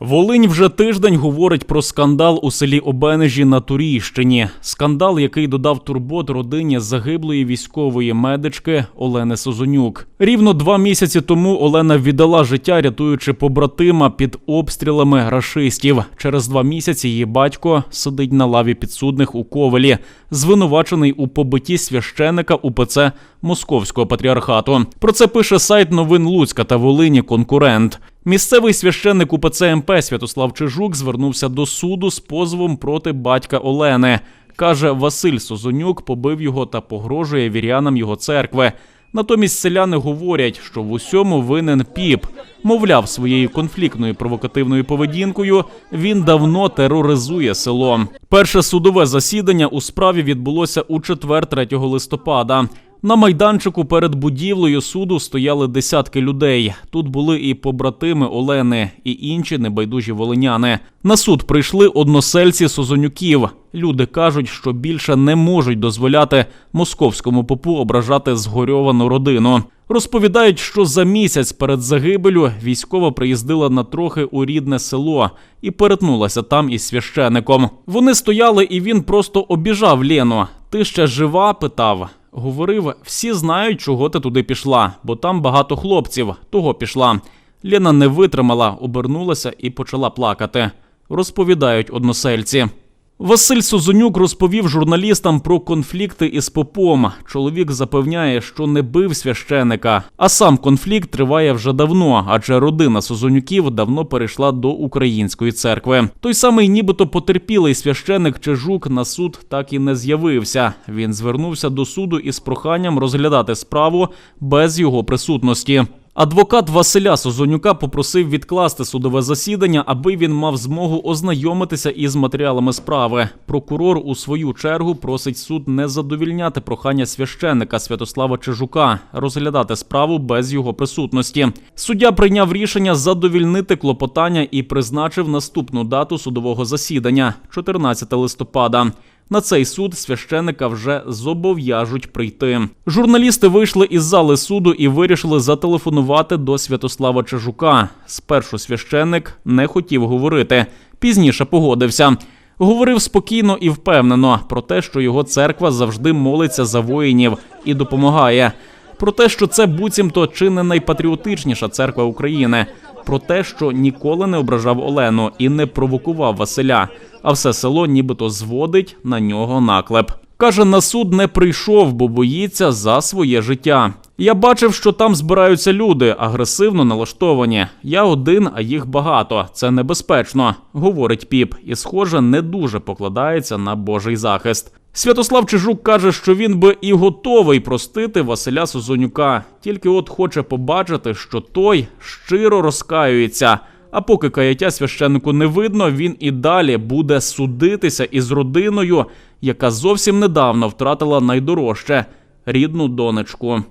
Волинь вже тиждень говорить про скандал у селі Обенежі на Турійщині. Скандал, який додав турбот родині загиблої військової медички Олени Созонюк. Рівно два місяці тому Олена віддала життя, рятуючи побратима під обстрілами рашистів. Через два місяці її батько сидить на лаві підсудних у Ковелі, звинувачений у побитті священика УПЦ Московського патріархату. Про це пише сайт новин Луцька та Волині конкурент. Місцевий священник УПЦ МП Святослав Чижук звернувся до суду з позовом проти батька Олени. Каже, Василь Созонюк побив його та погрожує вірянам його церкви. Натомість селяни говорять, що в усьому винен піп. Мовляв, своєю конфліктною провокативною поведінкою він давно тероризує село. Перше судове засідання у справі відбулося у четвер 3 листопада. На майданчику перед будівлею суду стояли десятки людей. Тут були і побратими Олени, і інші небайдужі волиняни. На суд прийшли односельці Созонюків. Люди кажуть, що більше не можуть дозволяти московському попу ображати згорьовану родину. Розповідають, що за місяць перед загибелю військова приїздила на трохи у рідне село і перетнулася там із священиком. Вони стояли, і він просто обіжав Лену. Ти ще жива? питав. Говорив, всі знають, чого ти туди пішла, бо там багато хлопців. Того пішла. Лена не витримала, обернулася і почала плакати. Розповідають односельці. Василь Созонюк розповів журналістам про конфлікти із попом. Чоловік запевняє, що не бив священика. А сам конфлікт триває вже давно, адже родина Созонюків давно перейшла до української церкви. Той самий, нібито потерпілий священик Чижук на суд так і не з'явився. Він звернувся до суду із проханням розглядати справу без його присутності. Адвокат Василя Созонюка попросив відкласти судове засідання, аби він мав змогу ознайомитися із матеріалами справи. Прокурор у свою чергу просить суд не задовільняти прохання священника Святослава Чижука, розглядати справу без його присутності. Суддя прийняв рішення задовільнити клопотання і призначив наступну дату судового засідання 14 листопада. На цей суд священика вже зобов'яжуть прийти. Журналісти вийшли із зали суду і вирішили зателефонувати до Святослава Чижука. Спершу священник не хотів говорити, пізніше погодився. Говорив спокійно і впевнено про те, що його церква завжди молиться за воїнів і допомагає. Про те, що це буцімто чи не найпатріотичніша церква України, про те, що ніколи не ображав Олену і не провокував Василя, а все село нібито зводить на нього наклеп. Каже, на суд не прийшов, бо боїться за своє життя. Я бачив, що там збираються люди, агресивно налаштовані. Я один, а їх багато. Це небезпечно, говорить піп, і, схоже, не дуже покладається на Божий захист. Святослав Чижук каже, що він би і готовий простити Василя Созонюка, тільки от хоче побачити, що той щиро розкаюється. А поки каяття священнику не видно, він і далі буде судитися із родиною, яка зовсім недавно втратила найдорожче рідну донечку.